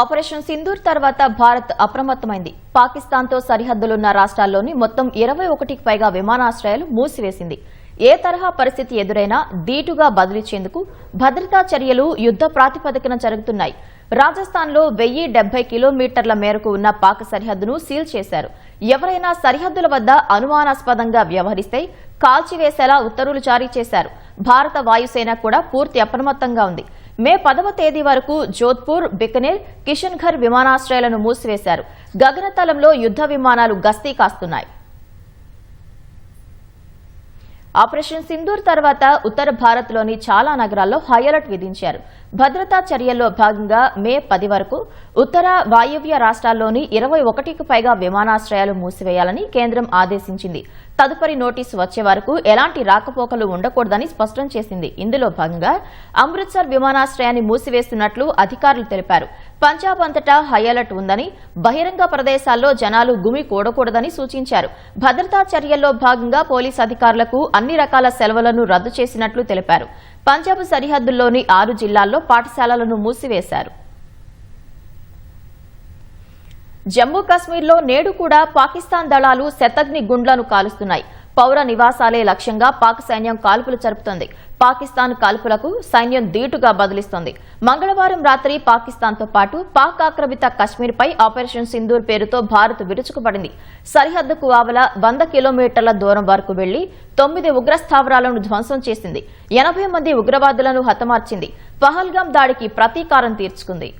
Operation Sindoor తర్వాత భారత్ అప్రమత్తమైంది. పాకిస్తాన్తో సరిహద్దులున్న రాష్ట్రాల్లోని మొత్తం ఇరవై ఒకటికి పైగా విమానాశ్రయాలు మూసివేసింది. ఏ తరహా పరిస్థితి ఎదురైనా దీటుగా బదిలిచ్చేందుకు భద్రతా చర్యలు యుద్ద ప్రాతిపదికన జరుగుతున్నాయి. రాజస్థాన్లో వెయ్యి డెబ్బై కిలోమీటర్ల మేరకు ఉన్న పాక్ సరిహద్దును సీల్ చేశారు. ఎవరైనా సరిహద్దుల వద్ద అనుమానాస్పదంగా వ్యవహరిస్తే కాల్చివేసేలా ఉత్తర్వులు జారీ చేశారు. భారత వాయుసేన కూడా పూర్తి అప్రమత్తంగా ఉంది. మే పదవ తేదీ వరకు జోధ్పూర్ బికనేర్ కిషన్ఘర్ విమానాశ్రయాలను మూసివేశారు. గగనతలంలో యుద్ద విమానాలు గస్తీ కాస్తున్నాయి. ఆపరేషన్ సింధూర్ తర్వాత ఉత్తర భారత్లోని చాలా నగరాల్లో హై అలర్ట్ విధించారు. భద్రతా చర్యల్లో భాగంగా మే పది వరకు ఉత్తర వాయువ్య రాష్ట్రాల్లోని ఇరవై ఒకటికి పైగా విమానాశ్రయాలు మూసివేయాలని కేంద్రం ఆదేశించింది. తదుపరి నోటీసు వచ్చే వరకు ఎలాంటి రాకపోకలు ఉండకూడదని స్పష్టం చేసింది. ఇందులో భాగంగా అమృత్సర్ విమానాశ్రయాన్ని మూసివేస్తున్నట్లు అధికారులు తెలిపారు. పంజాబ్ అంతటా హై అలర్ట్ ఉందని బహిరంగ ప్రదేశాల్లో జనాలు గుమి కూడకూడదని సూచించారు. భద్రతా చర్యల్లో భాగంగా పోలీస్ అధికారులకు అన్ని రకాల సెలవులను రద్దు చేసినట్లు తెలిపారు. పంజాబ్ సరిహద్దుల్లోని ఆరు జిల్లాల్లో పాఠశాలలను మూసివేశారు. జమ్మూ కాశ్మీర్లో నేడు కూడా పాకిస్తాన్ దళాలు శతగ్ని గుండ్లను కాలుస్తున్నాయి. పౌర నివాసాలే లక్ష్యంగా పాక్ సైన్యం కాల్పులు జరుపుతోంది. పాకిస్తాన్ కాల్పులకు సైన్యం ధీటుగా బదిలిస్తోంది. మంగళవారం రాత్రి పాకిస్తాన్తో పాటు పాక్ ఆక్రమిత కశ్మీర్పై ఆపరేషన్ సింధూర్ పేరుతో భారత్ విరుచుకుపడింది. సరిహద్దుకు ఆవల వంద కిలోమీటర్ల దూరం వరకు వెళ్ళి తొమ్మిది ఉగ్రస్థావరాలను ధ్వంసం చేసింది. ఎనభై మంది ఉగ్రవాదులను హతమార్చింది. పహల్గాం దాడికి ప్రతీకారం తీర్చుకుంది.